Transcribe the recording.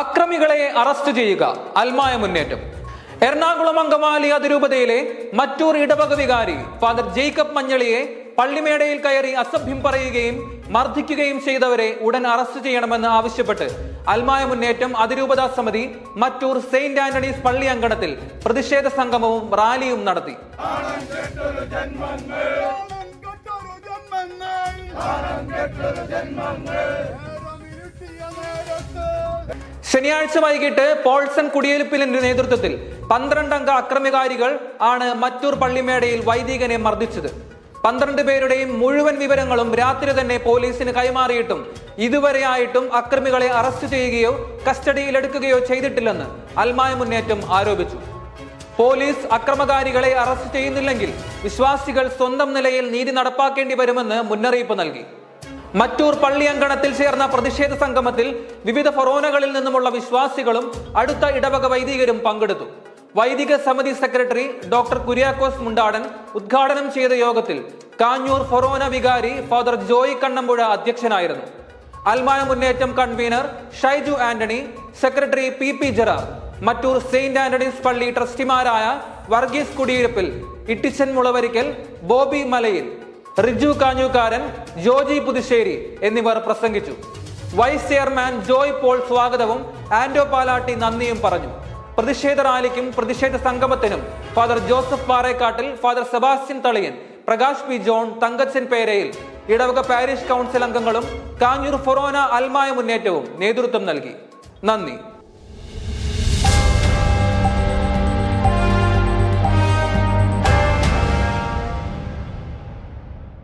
അക്രമികളെ അറസ്റ്റ് ചെയ്യുക അൽമായ മുന്നേറ്റം. എറണാകുളം അങ്കമാലി അതിരൂപതയിലെ മറ്റൂർ ഇടവക വികാരി ഫാദർ ജേക്കബ് മഞ്ഞളിയെ പള്ളിമേടയിൽ കയറി അസഭ്യം പറയുകയും മർദ്ദിക്കുകയും ചെയ്തവരെ ഉടൻ അറസ്റ്റ് ചെയ്യണമെന്ന് ആവശ്യപ്പെട്ട് അൽമായ മുന്നേറ്റം അതിരൂപതാ സമിതി മറ്റൂർ സെയിന്റ് ആന്റണീസ് പള്ളി അങ്കണത്തിൽ പ്രതിഷേധ സംഗമവും റാലിയും നടത്തി. ജന്മങ്ങൾ. ശനിയാഴ്ച വൈകിട്ട് പോൾസൺ കുടിയേൽപ്പിലിന്റെ നേതൃത്വത്തിൽ പന്ത്രണ്ടംഗ അക്രമികാരികൾ ആണ് മറ്റൂർ പള്ളിമേടയിൽ വൈദികനെ മർദ്ദിച്ചത്. പന്ത്രണ്ട് പേരുടെയും മുഴുവൻ വിവരങ്ങളും രാത്രി തന്നെ പോലീസിന് കൈമാറിയിട്ടും ഇതുവരെയായിട്ടും അക്രമികളെ അറസ്റ്റ് ചെയ്യുകയോ കസ്റ്റഡിയിലെടുക്കുകയോ ചെയ്തിട്ടില്ലെന്ന് അൽമായ മുന്നേറ്റം ആരോപിച്ചു. പോലീസ് അക്രമകാരികളെ അറസ്റ്റ് ചെയ്യുന്നില്ലെങ്കിൽ വിശ്വാസികൾ സ്വന്തം നിലയിൽ നീതി നടപ്പാക്കേണ്ടി വരുമെന്ന് മുന്നറിയിപ്പ് നൽകി. മറ്റൂർ പള്ളി അങ്കണത്തിൽ ചേർന്ന പ്രതിഷേധ സംഗമത്തിൽ വിവിധ ഫൊറോനകളിൽ നിന്നുമുള്ള വിശ്വാസികളും അടുത്ത ഇടവക വൈദികരും പങ്കെടുത്തു. വൈദിക സമിതി സെക്രട്ടറി ഡോക്ടർ കുര്യാക്കോസ് മുണ്ടാടൻ ഉദ്ഘാടനം ചെയ്ത യോഗത്തിൽ കാഞ്ഞൂർ ഫൊറോന വികാരി ഫാദർ ജോയ് കണ്ണമ്പുഴ അധ്യക്ഷനായിരുന്നു. അൽമായ മുന്നേറ്റം convener Shaiju Antony secretary P P Jarar Mattoor saint Antony's പള്ളി ട്രസ്റ്റിമാരായ വർഗീസ് കുടിയിരുപ്പിൽ ഇട്ടിച്ചൻ മുളവരിക്കൽ ബോബി മലയിൽ റിജു കാഞ്ഞുകാരൻ ജോജി പുതുശ്ശേരി എന്നിവർ പ്രസംഗിച്ചു. വൈസ് ചെയർമാൻ ജോയ് പോൾ സ്വാഗതവും ആൻഡോ പാലാട്ടി നന്ദിയും പറഞ്ഞു. പ്രതിഷേധ റാലിക്കും പ്രതിഷേധ സംഗമത്തിനും father Joseph Parekattil father Sebastian Thaliyan Prakash P John Thankachan Perayil ഇടവക പാരീഷ് കൗൺസിൽ അംഗങ്ങളും കാഞ്ഞൂർ ഫൊറോന അൽമായ മുന്നേറ്റവും നേതൃത്വം നൽകി. നന്ദി.